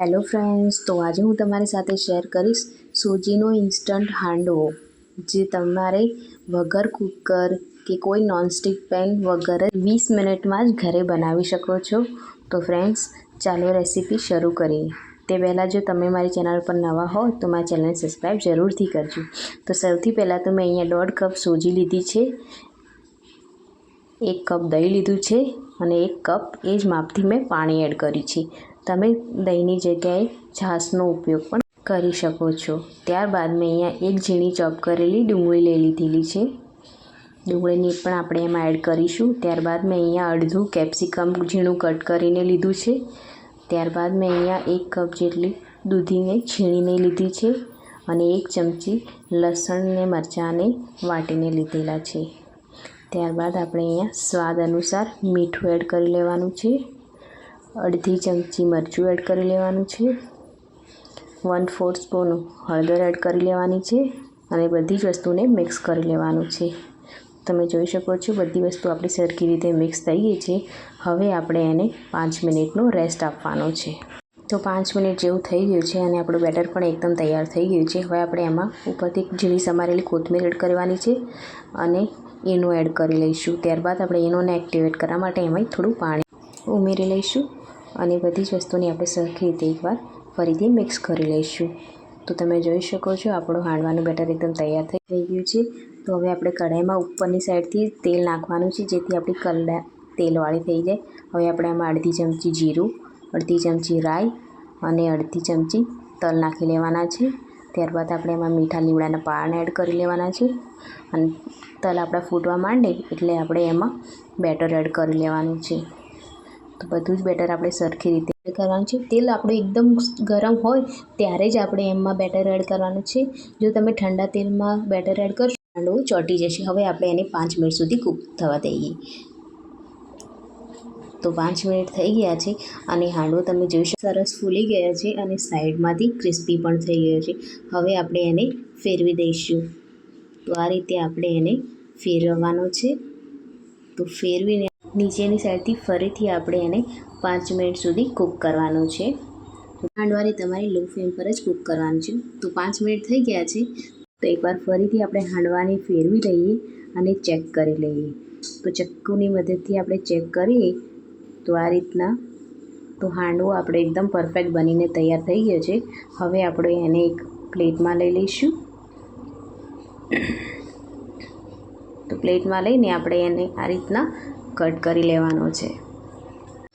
Hello friends તો આજે હું તમારી સાથે શેર કરીશ સૂજીનો ઇન્સ્ટન્ટ હાંડવો, જે તમારે વગર કુકર કે કોઈ નોનસ્ટિક પેન વગર વીસ મિનિટમાં જ ઘરે બનાવી શકો છો. તો ફ્રેન્ડ્સ ચાલો રેસીપી શરૂ કરીએ. તે પહેલાં જો તમે મારી ચેનલ પર નવા હો, તો મારી ચેનલને સબસ્ક્રાઈબ જરૂરથી કરજો. તો સૌથી પહેલાં તો મેં અહીંયા દોઢ કપ સૂજી લીધી છે. એક કપ દહીં લીધું છે અને એક કપ એ જ માપથી મેં પાણી એડ કર્યું છે. તમે દહીંની જગ્યાએ છાશનો ઉપયોગ પણ કરી શકો છો. ત્યારબાદ મેં અહીંયા એક ઝીણી ચોપ કરેલી ડુંગળી લઈ લીધેલી છે. ડુંગળીની પણ આપણે એમાં એડ કરીશું. ત્યારબાદ મેં અહીંયા અડધું કેપ્સિકમ ઝીણું કટ કરીને લીધું છે. ત્યારબાદ મેં અહીંયા એક કપ જેટલી દૂધીને છીણીને લીધી છે અને એક ચમચી લસણને મરચાંને વાટીને લીધેલા છે. ત્યારબાદ આપણે અહીંયા સ્વાદ અનુસાર મીઠું એડ કરી લેવાનું છે. અડધી ચમચી મરચું એડ કરી લેવાનું છે. વન ફોર્થ સ્પૂન હળદર એડ કરી લેવાની છે અને બધી જ વસ્તુને મિક્સ કરી લેવાનું છે. તમે જોઈ શકો છો બધી વસ્તુ આપણી સરખી રીતે મિક્સ થઈ ગઈ છે. હવે આપણે એને પાંચ મિનિટનો રેસ્ટ આપવાનો છે. તો પાંચ મિનિટ જેવું થઈ ગયું છે અને આપણું બેટર પણ એકદમ તૈયાર થઈ ગયું છે. હવે આપણે એમાં ઉપરથી ઝીણી સમારેલી કોથમીર એડ કરવાની છે અને એનું એડ કરી લઈશું. ત્યારબાદ આપણે એનોને એક્ટિવેટ કરવા માટે એમાં થોડું પાણી ઉમેરી લઈશું અને બધી જ વસ્તુની આપણે સરખી રીતે એકવાર ફરીથી મિક્સ કરી લઈશું. તો તમે જોઈ શકો છો આપણું હાંડવાનું બેટર એકદમ તૈયાર થઈ ગયું છે. તો હવે આપણે કઢાઈમાં ઉપરની સાઈડથી તેલ નાખવાનું છે જેથી આપણી કલડા તેલવાળી થઈ જાય. હવે આપણે આમાં અડધી ચમચી જીરું અડધી ચમચી રાઈ અને અડધી ચમચી તલ નાખી લેવાના છે. ત્યારબાદ આપણે એમાં મીઠા લીમડાના પાન એડ કરી લેવાના છે. અને તલ આપણા ફૂટવા માંડે એટલે આપણે એમાં બેટર એડ કરી લેવાનું છે. તો બધું જ બેટર આપણે સરખી રીતે કરવાનું છે. તેલ આપણું એકદમ ગરમ હોય ત્યારે જ આપણે એમાં બેટર એડ કરવાનું છે. જો તમે ઠંડા તેલમાં બેટર એડ કરશો હાંડવો ચોંટી જશે. હવે આપણે એને પાંચ મિનિટ સુધી કૂક થવા દઈએ. તો પાંચ મિનિટ થઈ ગયા છે અને હાંડવો તમે જોઈ શકો સરસ ફૂલી ગયા છે અને સાઈડમાંથી ક્રિસ્પી પણ થઈ ગયો છે. હવે આપણે એને ફેરવી દઈશું. તો આ રીતે આપણે એને ફેરવવાનો છે. તો ફેરવીને નીચેની સાઈડથી ફરીથી આપણે એને પાંચ મિનિટ સુધી કૂક કરવાનું છે. હાંડવાને તમારે લો ફ્લેમ પર જ કૂક કરવાનું છે. તો પાંચ મિનિટ થઈ ગયા છે. તો એકવાર ફરીથી આપણે હાંડવાને ફેરવી લઈએ અને ચેક કરી લઈએ. તો ચક્કુની મદદથી આપણે ચેક કરીએ તો આ રીતના તો હાંડવો આપણે એકદમ પરફેક્ટ બનીને તૈયાર થઈ ગયો છે. હવે આપણે એને એક પ્લેટમાં લઈ લઈશું. તો પ્લેટમાં લઈને આપણે એને આ રીતના કટ કરી લેવાનો છે.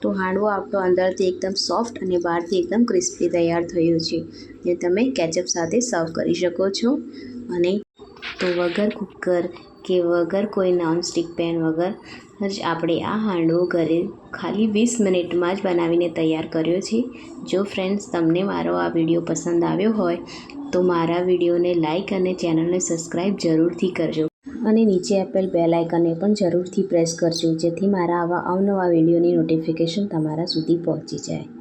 તો હાંડવો આપણો અંદરથી એકદમ સોફ્ટ અને બહારથી એકદમ ક્રિસ્પી તૈયાર થયો છે. જે તમે કેચઅપ સાથે સર્વ કરી શકો છો. અને તો વગર કુકર કે વગર કોઈ નોનસ્ટિક પેન વગર જ આપણે આ હાંડવો ઘરે ખાલી વીસ મિનિટમાં જ બનાવીને તૈયાર કર્યો છે. જો ફ્રેન્ડ્સ, તમને મારો આ વીડિયો પસંદ આવ્યો હોય, તો મારા વિડીયોને લાઇક અને ચેનલને સબસ્ક્રાઈબ જરૂરથી કરજો. અને નીચે આપેલ બેલ આઇકનને પણ જરૂરથી પ્રેસ કરજો, જેથી મારા આવા અવનવા વિડીયોની નોટિફિકેશન તમારા સુધી પહોંચી જાય.